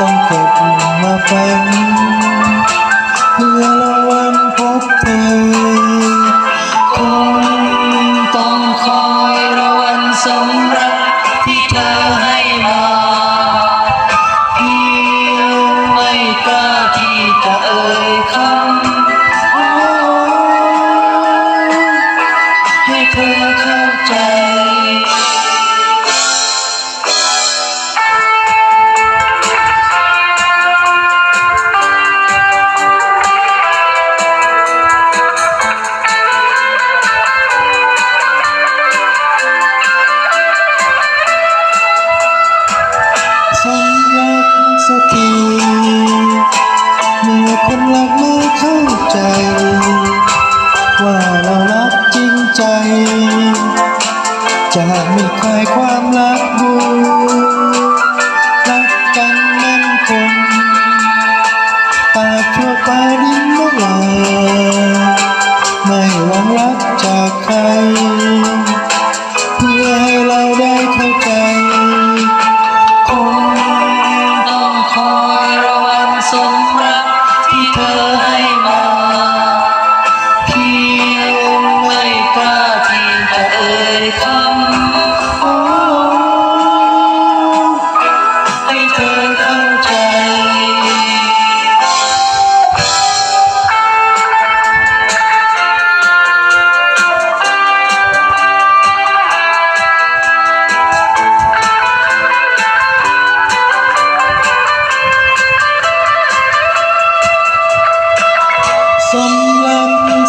ต้องเก็บมาฝันเพื่อละวันพบเธอคงต้องคอยละวันสมรักที่เธอให้มาเพียงไม่กล้าที่จะเอ่ยคำให้เธอเข้าใจ คลายความรักบูรักกันมั่นคงตาชั่วฟ้าดินเมื่อไหร่ไม่หวังรักจากใคร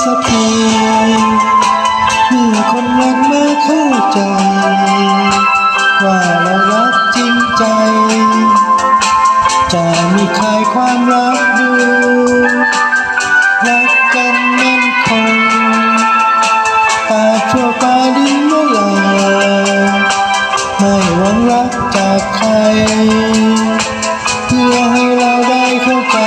สักทีเมื่อคนรักมาเข้าใจ ว่าเรารักจริงใจ จะมีใครความรักดู รักกันมั่นคงตาชั่วฟ้าดินละลายไม่หวังรักจากใคร เพื่อให้เราได้เข้าใจ